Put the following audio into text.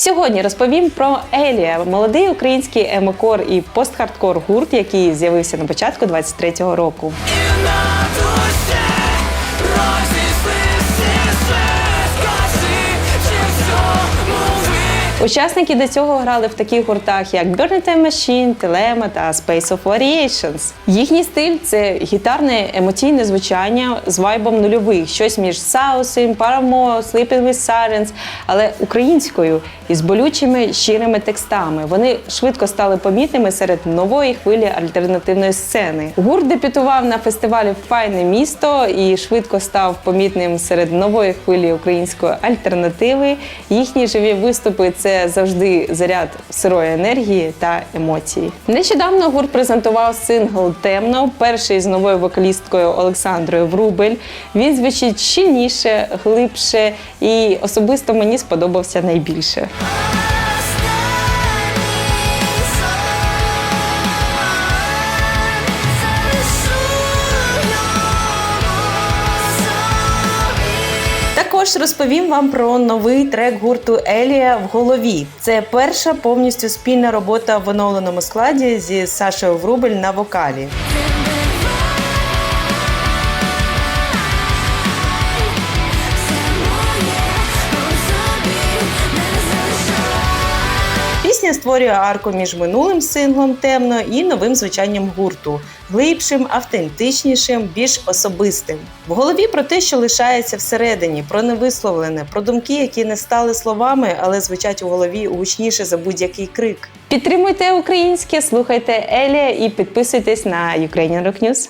Сьогодні розповім про Елія, молодий український емокор і постхардкор гурт, який з'явився на початку 23-го року. І на душі Учасники до цього грали в таких гуртах, як Burning Time Machine, Телема та Space of Variations. Їхній стиль це гітарне емоційне звучання з вайбом нульових, щось між Саусим, Paramore, Sleeping with Sirens, але українською із болючими щирими текстами. Вони швидко стали помітними серед нової хвилі альтернативної сцени. Гурт дебютував на фестивалі Файне місто і швидко став помітним серед нової хвилі української альтернативи. Їхні живі виступи це завжди заряд сирої енергії та емоцій. Нещодавно гурт презентував сингл Темно, перший з новою вокалісткою Олександрою Врубель. Він звучить щільніше, глибше і особисто мені сподобався найбільше. Також розповім вам про новий трек гурту Елія в голові. Це перша повністю спільна робота в оновленому складі зі Сашою Врубель на вокалі. Пісня створює арку між минулим синглом темно і новим звучанням гурту, глибшим, автентичнішим, більш особистим. В голові про те, що лишається всередині, про невисловлене, про думки, які не стали словами, але звучать у голові гучніше за будь-який крик. Підтримуйте українське, слухайте Елія і підписуйтесь на Ukrainian Rock News.